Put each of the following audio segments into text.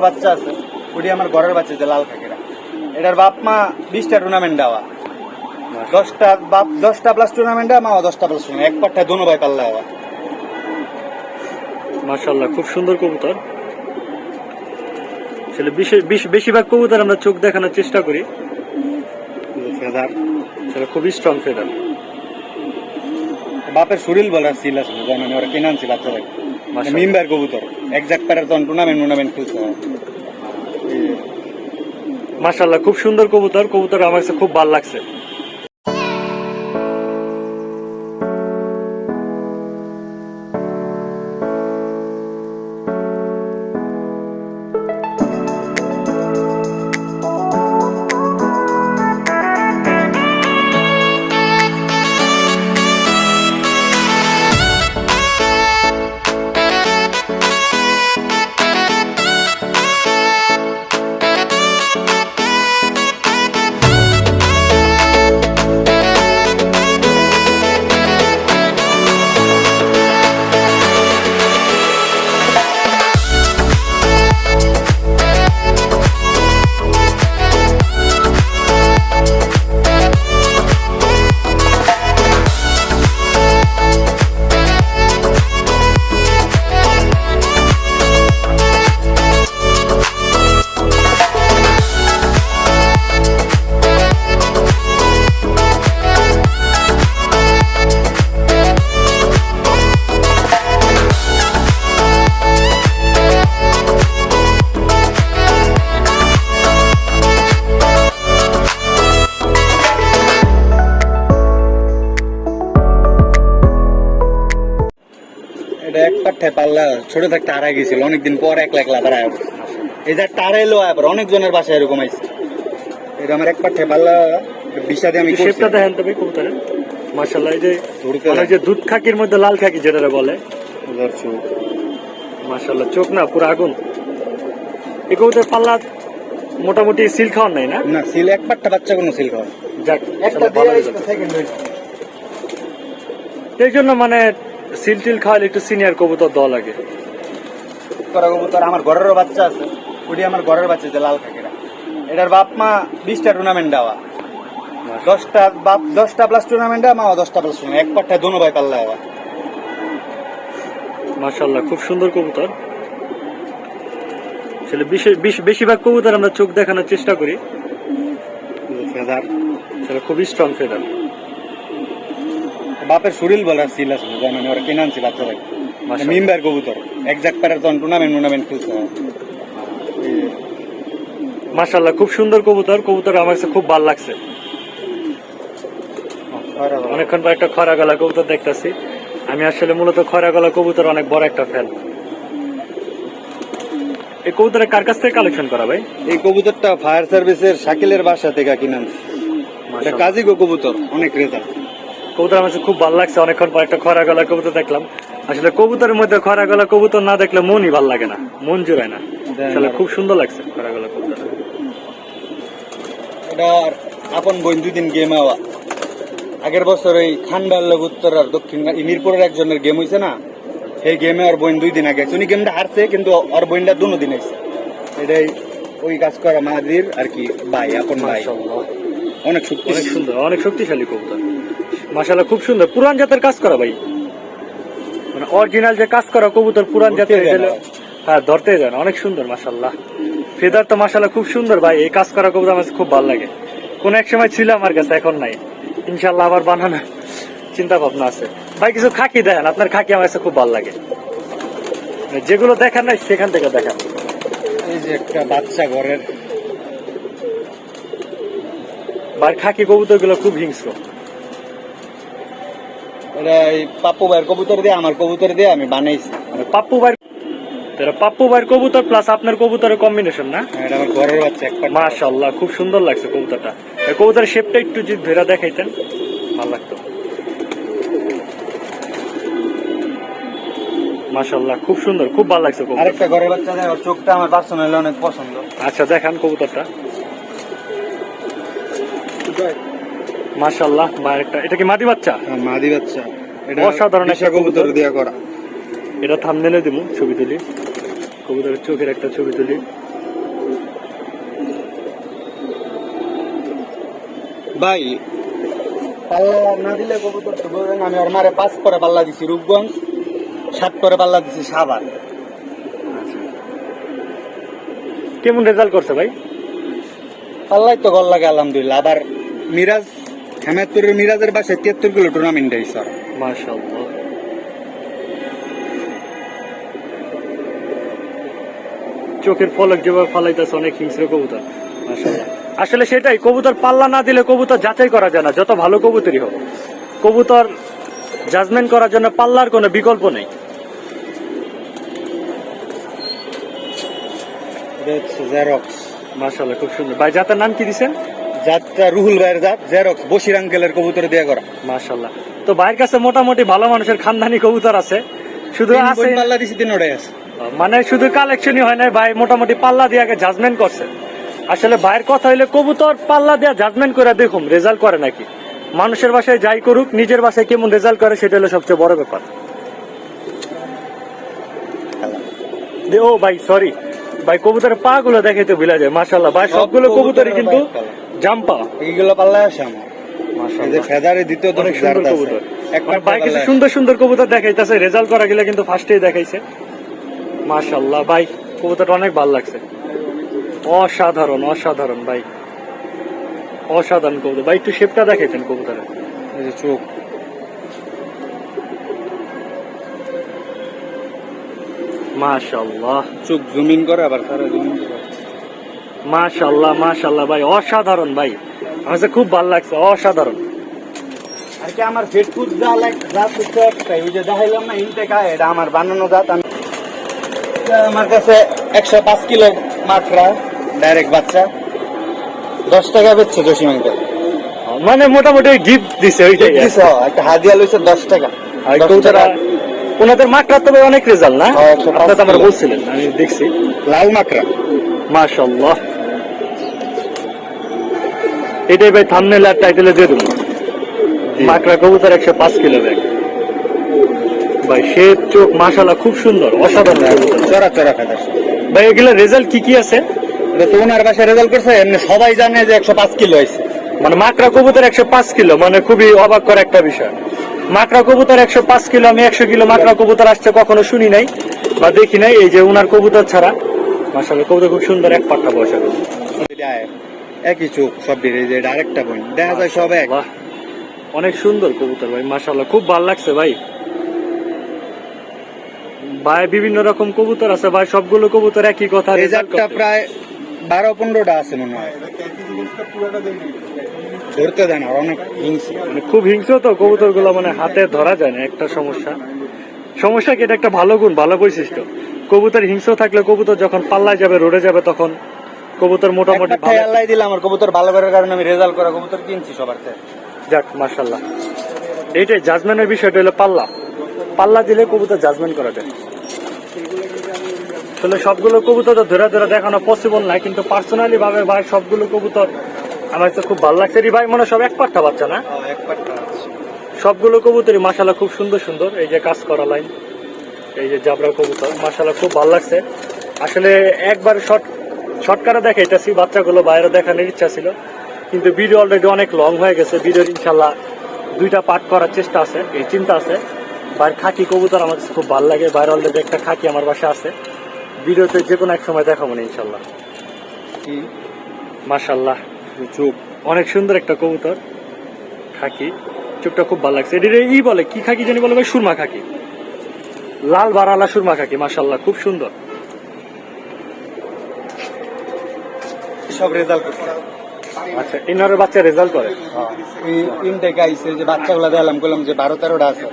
বাচ্চা আছে ওটি আমার ঘরের বাচ্চা যে লাল কাকিরা এটার বাপ মা বিশটা টুর্নামেন্ট দেওয়া। দশটা বাপ দশটা প্লাস টুর্নামেন্ট মা দশটা প্লাস টুর্নামেন্ট এক দোনো ভাই পাল্লা হওয়া। মাশাল্লাহ খুব সুন্দর কবুতর। আসলে বিশে- বেশিরভাগ কবুতর আমরা চোখ দেখানোর চেষ্টা করি। ফেদার। আসলে খুবই স্ট্রং ফেদার। বাপের শরীর বলার সিল আছে মানে ওরা কিনে আনছি বাচ্চা ভাই মাশাআল্লাহ। মিম্বার কবুতর। একজাক্ট প্যারার তখন টুর্নামেন্ট টুর্নামেন্ট খেলছে। মাশাল্লাহ খুব সুন্দর কবুতর। কবুতর আমার কাছে খুব ভালো লাগছে। এটা পাল্লা ছোট থাকতে হারাই গেছিল অনেকদিন পর একলা একলা আবার আয় এই যে টারাইলো আবার অনেকজনের বাসায় এরকম আইছে। এটা আমার এক পাট্টায় পাল্লা বিষাদে আমি। শেপটা দেখেন তবে কবুতরের মাশাল্লাহ এই যে ধরতে যে দুধ খাকির মধ্যে লাল খাকি যেটা বলে। মাশাল্লাহ চোখ না পুরো আগুন। এই কবুতর পাল্লা মোটামুটি সিল খাওয়ার নাই না? না সিল এক পাট্টা বাচ্চা কোনো সিল খাওয়া যাক একটা। সেকেন্ড এই জন্য মানে সিল টিল খাওয়ালে একটু সিনিয়র কবুতর দেওয়া লাগে। করা কবুতর আমার ঘরেরও বাচ্চা আছে ওটি আমার ঘরের বাচ্চা যে লাল কাকিরা এটার বাপ মা বিশটা টুর্নামেন্ট দেওয়া। দশটা বাপ দশটা প্লাস টুর্নামেন্ট মা দশটা প্লাস টুর্নামেন্ট এক পাট্টায় দোনো ভাই পাল্লা হওয়া মাশাল্লাহ খুব সুন্দর কবুতর। আসলে বিশে- বিশ- বেশিরভাগ কবুতর আমরা চোখ দেখানোর চেষ্টা করি। ফেদার। খুবই স্ট্রং ফেদার। বাপের শরীর বলার আছে মানে ওরা কিনে আনছি বাচ্চা মিম্বার কবুতর। একজাক্ট প্যারের তখন টুর্নামেন্ট টুর্নামেন্ট খেলছে মাশাল্লাহ খুব সুন্দর কবুতর। কবুতর আমার কাছে খুব ভালো লাগছে। অনেকক্ষণ পর একটা খরা গলা কবুতর দেখতেছি। আমি আসলে মূলত খরা গলা কবুতর অনেক বড় একটা ফ্যান এই কবুতরের কার কাছ থেকে কালেকশন করা ভাই? এই কবুতরটা ফায়ার সার্ভিসের শাকিলের বাসা থেকে কিনে কাজী গো কবুতর অনেক রেজাল্ট কবুতর আমার খুব ভালো লাগছে। অনেকক্ষণ পর একটা খরা গলা কবুতর দেখলাম। আসলে কবুতরের মধ্যে খরা গলা কবুতর না দেখলে মনই ভালো লাগে না। মন জুড়ায় না। আসলে খুব সুন্দর লাগছে খরা গলা কবুতর। এটা আপন বোন দুই দিন গেম আওয়া। আগের বছর ওই খান্ডার লোক উত্তর আর দক্ষিণ মিরপুরের একজনের গেম হয়েছে না? সেই গেমে ওর বোন দুই দিন আগে উনি গেমটা হারছে কিন্তু ওর বোনটা দুনো দিন আইছে এটাই ওই কাজ করা মাহাদির আর কি ভাই আপন ভাই। অনেক শক্তি অনেক সুন্দর অনেক শক্তিশালী কবুতর। মাশাল্লাহ খুব সুন্দর। পুরান জাতের কাজ করা ভাই। মানে অরিজিনাল যে কাজ করা কবুতর পুরান জাতের। হ্যাঁ ধরতে যায় না। অনেক সুন্দর মাশাল্লাহ ফেদার তো মাশাল্লাহ খুব সুন্দর ভাই। এই কাজ করা কবুতর আমার খুব ভালো লাগে। কোন এক সময় ছিল আমার কাছে এখন নাই। ইনশাল্লাহ আবার বানানো চিন্তা ভাবনা আছে। ভাই কিছু খাকি দেখেন আপনার খাকি আমার কাছে খুব ভালো লাগে। মানে যেগুলো দেখান নাই সেখান থেকে দেখান। এই যে একটা বাচ্চা ঘরের। ভাই খাকি কবুতরগুলো খুব হিংস্র। এটা এই পাপ্পু ভাইয়ের কবুতর দিয়ে আমার কবুতর দিয়ে আমি বানাইছি। মানে পাপ্পু ভাই তারা পাপ্পু ভাইয়ের কবুতর প্লাস আপনার কবুতরের কম্বিনেশন না? এটা আমার ঘরের বাচ্চা খুব সুন্দর লাগছে কবুতরটা। এই কবুতরের শেপটা একটু যদি ধরে দেখাইতেন ভালো লাগতো। মাশাল্লাহ খুব সুন্দর খুব ভালো লাগছে কবুতর আরেকটা ঘরের বাচ্চা ওর চোখটা আমার পার্সোনালি অনেক পছন্দ। আচ্ছা দেখান কবুতরটা। মাশাআল্লাহ একটা এটা কি মাদি বাচ্চা? হ্যাঁ, মাদি বাচ্চা। এটা অসাধারণ একটা কবুতর দিয়া করা। এটা থামনেলে দিব ছবি তুলি। কবুতরের চোখের একটা ছবি তুলি। ভাই পাল্লা না দিলে কবুতর তো আমি ওর মারে পাঁচ করে পাল্লা দিছি রূপগঞ্জ সাত করে পাল্লা দিছি সাবান কেমন রেজাল্ট করছে ভাই? পাল্লাই তো গল লাগে আলহামদুলিল্লাহ। আবার মিরাজ হেমায়তপুরের মিরাজের বাসায় তিয়াত্তর কিলো টুর্নামেন্ট ওর। মাশাআল্লাহ। চোখের পলক যেভাবে ফালাইতেছে অনেক হিংস্র কবুতর। আসলে সেটাই কবুতর পাল্লা না দিলে কবুতর যাচাই করা যায় না যত ভালো কবুতরই হোক। কবুতর জাজমেন্ট করার জন্য পাল্লার কোনো বিকল্প নেই। মাশাআল্লাহ খুব সুন্দর। ভাই জাতের নাম কি দিছেন? জাতটা রুহুল ভাইয়ের জাত জেরক্স বসির আঙ্কেলের কবুতর দিয়ে করা মাশাআল্লাহ। তো ভাইয়ের কাছে মোটামুটি ভালো মানুষের খানদানি কবুতর আছে। শুধু আছে পাল্লা দিছি ওটাই আছে। মানে শুধু কালেকশনই হয় না ভাই মোটামুটি পাল্লা দিয়ে আগে জাজমেন্ট করছে। আসলে ভাইয়ের কথা হইলে কবুতর পাল্লা দিয়ে জাজমেন্ট করে দেখুন রেজাল্ট করে নাকি। মানুষের বাসায় যাই করুক নিজের বাসায় কেমন রেজাল্ট করে সেটা হলো সবচেয়ে বড় ব্যাপার। ও ভাই সরি ভাই কবুতরের পা গুলো দেখে তো ভুলা যায় মাশাল্লাহ ভাই সব সবগুলো কবুতরই কিন্তু। জাম্পা। এইগুলো পাল্লা আসে আমার। মাশাল্লাহ ফেদারে দ্বিতীয় অনেক সুন্দর কবুতর। এক ভাই কিছু সুন্দর সুন্দর কবুতর দেখাইতেছে রেজাল্ট করা গেলে কিন্তু ফার্স্টেই দেখাইছে। মাশাল্লাহ ভাই কবুতরটা অনেক ভালো লাগছে। অসাধারণ অসাধারণ ভাই। অসাধারণ কবুতর। ভাই একটু শেপটা দেখাইতেন কবুতরের। চোখ। মাশাল্লাহ চোখ জুমিন করে আবার তারা জুমিন করে। মাশাল্লাহ মাশাল্লাহ ভাই অসাধারণ ভাই। আমার কাছে খুব ভালো লাগছে অসাধারণ। আর কি আমার ফেটফুট যা লাগ যা হচ্ছে একটাই ওই যে দেখাইলাম না ইনটেকা এটা আমার বানানো জাত। আমি আমার কাছে একশো পাঁচ কিলো মাত্রা ডাইরেক্ট বাচ্চা। দশ টাকা বেচছে জসিম আঙ্কেল। মানে মোটামুটি গিফট দিছে ওইটাই। দিছ, একটা হাদিয়া লইছে দশ টাকা। ওনাদের মাকড়া তবে অনেক রেজাল্ট না? হ্যাঁ, আপনার তো আমার বলছিলেন আমি দেখছি। লাল মাকড়া মাশাল্লাহ এটাই ভাই থামনেল আর টাইটেলে দিয়ে দেবো। মাকড়া কবুতর একশো পাঁচ কিলো ব্যাগ। ভাই সে চোখ মাশাল্লাহ খুব সুন্দর অসাধারণ চড়া চড়া ফেদার ভাই এগুলো রেজাল্ট কি কি আছে? এটা তো ওনার বাসায় রেজাল্ট করছে এমনি সবাই জানে যে একশো পাঁচ কিলো হয়েছে। মানে মাকড়া কবুতর একশো পাঁচ কিলো মানে খুবই অবাক করা একটা বিষয়। মাকড়া কবুতর একশো পাঁচ কিলো আমি একশো কিলো মাকড়া কবুতর আসছে কখনো শুনি নাই বা দেখি নাই এই যে উনার কবুতর ছাড়া। মাসাল্লাহ কবুতর খুব সুন্দর এক পাট্টা বসা একই চোখ সব বেরিয়ে যায় আরেকটা পয়েন্ট দেখা যায় সব এক। অনেক সুন্দর কবুতর ভাই মাশাল্লাহ খুব ভালো লাগছে ভাই। ভাই বিভিন্ন রকম কবুতর আছে ভাই সবগুলো কবুতর একই কথা করতে। প্রায় বারো পনেরোটা আছে মনে হয়। ধরতে আর অনেক হিংসি। মানে খুব হিংস্র তো কবুতরগুলো মানে হাতে ধরা যায় না একটা সমস্যা। সমস্যা কি? এটা একটা ভালো গুণ ভালো বৈশিষ্ট্য। কবুতর হিংস্র থাকলে কবুতর যখন পাল্লায় যাবে রোডে যাবে তখন কবুতর মোটামুটি ভালো। আল্লাহ দিলাম আমার কবুতর ভালো করার কারণে আমি রেজাল্ট করা কবুতর কিনছি সবার থেকে যাক মার্শাল্লাহ এইটাই জাজমেন্টের বিষয়টা হলো পাল্লা। পাল্লা দিলে কবুতর জাজমেন্ট করা যায় আসলে সবগুলো কবুতর তো ধরে ধরে দেখানো পসিবল না কিন্তু পার্সোনালি ভাবে ভাই সবগুলো কবুতর আমার তো খুব ভালো লাগছে। রে ভাই মনে হয় সব এক পাট্টা বাচ্চা না? এক পাট্টা সবগুলো কবুতরই মাসালা খুব সুন্দর সুন্দর। এই যে কাজ করা লাইন এই যে জাবরা কবুতর মাসালা খুব ভালো লাগছে। আসলে একবার শর্ট শর্টকারে দেখাইতেছি বাচ্চাগুলো বাইরে দেখানোর ইচ্ছা ছিল। কিন্তু ভিডিও অলরেডি অনেক লং হয়ে গেছে ভিডিওর ইনশাল্লাহ দুইটা পার্ট করার চেষ্টা আছে এই চিন্তা আছে। বাইরের খাকি কবুতর আমার কাছে খুব ভালো লাগে বাইরে অলরেডি একটা খাকি আমার বাসা আছে। ভিডিওতে যে কোনো এক সময় দেখাবো না ইনশাল্লাহ। কি? মাসাল্লাহ চুপ। অনেক সুন্দর একটা কবুতর খাকি। চুপটা খুব ভালো লাগছে। এটির ই বলে কি খাকি জানি বলে ভাই? সুরমা খাকি। লাল বারালা সুরমা খাকি মাসাল্লাহ খুব সুন্দর। সব রেজাল্ট করছে। আচ্ছা ইনারের বাচ্চা রেজাল্ট করে? ইনটেক আইছে যে বাচ্চাগুলো দিলাম যে বারো তেরোটা আছে।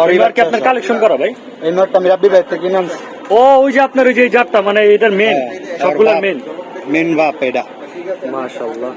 আর এবার কি আপনার কালেকশন করা ভাই? এই নোটটা আমি রাব্বি ভাই থেকে আনছি। ও ওই যে আপনার ওই যে জাতটা মানে এটার মেন সবগুলোর মেন মেন বাপ এটা। মাশাল্লাহ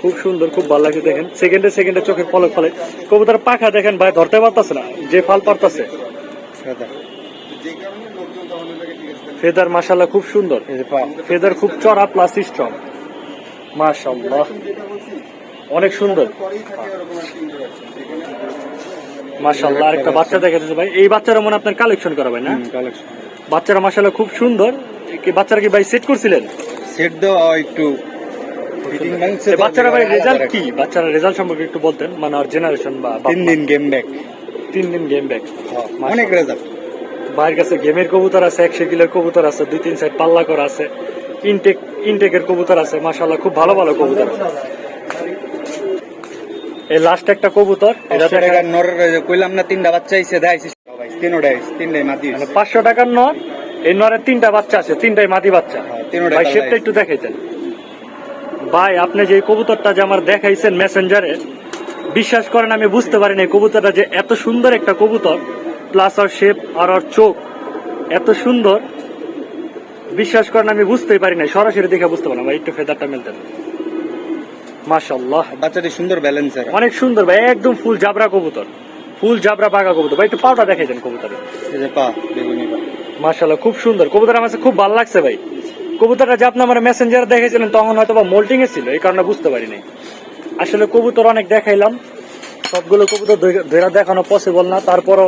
খুব সুন্দর খুব ভালো লাগছে দেখেন। সেকেন্ডে সেকেন্ডে চোখের ফলক ফলে। কবুতর পাখা দেখেন ভাই ধরতে পারতাছে না যে ফাল পারতাছে। ফেদার মাশাল্লাহ খুব সুন্দর। ফেদার খুব চড়া প্লাস স্ট্রং মাশাল্লাহ অনেক সুন্দর। মাশাল্লাহ আরেকটা বাচ্চা দেখা যাচ্ছে ভাই। এই বাচ্চারা মনে আপনার কালেকশন করা ভাই না? কালেকশন বাচ্চারা মাশাল্লাহ খুব সুন্দর। কি বাচ্চারা কি ভাই সেট করছিলেন? সেট দেওয়া একটু বাচ্চারা ভাই রেজাল্ট কি। বাচ্চারা রেজাল্ট সম্পর্কে একটু বলতেন। মানে আর জেনারেশন বা তিন দিন গেম ব্যাক তিন দিন গেম ব্যাক অনেক রেজাল্ট ভাইয়ের কাছে গেমের কবুতর আছে একশো কিলোর কবুতর আছে দুই তিন সাইড পাল্লা করা আছে ইনটেক ইনটেকের কবুতর আছে মাশাল্লাহ খুব ভালো ভালো কবুতর আছে। এই লাস্ট একটা কবুতর এটা নরের কইলাম না তিনটা বাচ্চা আইছে দেখাইছি তিনোটা আইছে তিনটাই মাতি পাঁচশো টাকার নর এই নরের তিনটা বাচ্চা আছে তিনটাই মাদি বাচ্চা। হ্যাঁ, ভাই আছে। একটু দেখাইতেন। ভাই আপনি যে কবুতরটা যে আমার দেখাইছেন মেসেঞ্জারে বিশ্বাস করেন আমি বুঝতে পারিনি কবুতরটা যে এত সুন্দর একটা কবুতর। প্লাস আর শেপ আর ওর চোখ এত সুন্দর। বিশ্বাস করেন আমি বুঝতেই পারি না সরাসরি দেখে বুঝতে পারলাম ভাই একটু ফেদারটা মেলতেন মাশাল্লাহ বাচ্চাটি সুন্দর ব্যালেন্সের অনেক সুন্দর ভাই একদম ফুল জাবরা কবুতর। ফুল জাবরা বাঘা কবুতর। ভাই একটু পাউটা দেখাইছেন কবুতরের এই যে পা বেগুনি পা। মাশাল্লাহ খুব সুন্দর। কবুতর আমার খুব ভালো লাগছে ভাই। কবুতরটা যে আপনি আমার মেসেঞ্জার দেখেছিলেন তখন হয়তো বা মোল্টিং এ ছিল এই কারণে বুঝতে পারি পারিনি আসলে কবুতর অনেক দেখাইলাম। সবগুলো কবুতর ধরে দেখানো পসিবল না। তারপরও